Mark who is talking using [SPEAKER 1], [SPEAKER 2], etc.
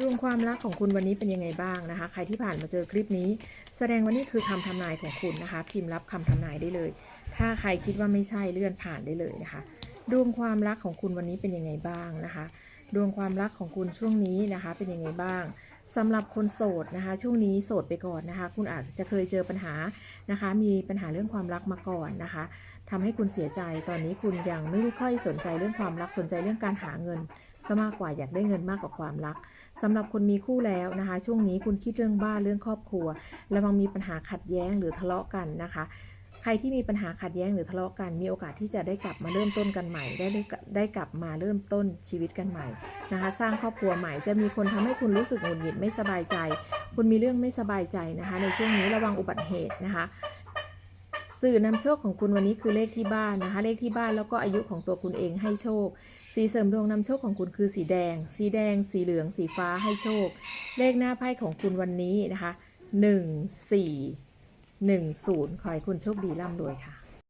[SPEAKER 1] ดวงความรักของคุณวันนี้เป็นยังไงบ้างนะคะ ใครที่ผ่านมาเจอคลิปนี้ แสดงว่านี่คือคำทำนายของคุณนะคะ พิมพ์รับคำทำนายได้เลย ถ้าใครคิดว่าไม่ใช่เลื่อนผ่านได้เลยนะคะ ดวงความรักของคุณวันนี้เป็นยังไงบ้างนะคะ ดวงความรักของคุณช่วงนี้นะคะ เป็นยังไงบ้าง สำหรับคนโสดนะคะ ช่วงนี้โสดไปก่อนนะคะ คุณอาจจะเคยเจอปัญหานะคะ มีปัญหาเรื่องความรักมาก่อนนะคะทำให้คุณเสียใจตอนนี้คุณยังไม่ค่อยสนใจเรื่องความรักสนใจเรื่องการหาเงินซะมากกว่าอยากได้เงินมากกว่าความรักสำหรับคนมีคู่แล้วนะคะ ช่วงนี้คุณคิดเรื่องบ้านเรื่องครอบครัวระวังมีปัญหาขัดแย้งหรือทะเลาะกันนะคะ ใครที่มีปัญหาขัดแย้งหรือทะเลาะกัน มีโอกาสที่จะได้กลับมาเริ่มต้นกันใหม่ ได้ได้กลับมาเริ่มต้นชีวิตกันใหม่นะคะ สร้างครอบครัวใหม่จะมีคนทำให้คุณรู้สึกหงุดหงิดไม่สบายใจ คุณมีเรื่องไม่สบายใจนะคะ ในช่วงนี้ระวังอุบัติเหตุนะคะสื่อนำโชคของคุณวันนี้คือเลขที่บ้านนะคะ เลขที่บ้านแล้วก็อายุของตัวคุณเองให้โชค สีเสริมดวงนำโชคของคุณคือสีแดง สีแดง สีเหลือง สีฟ้าให้โชค เลขหน้าไพ่ของคุณวันนี้นะคะ 1 4 1 0 ขอให้คุณโชคดีร่ำรวยค่ะ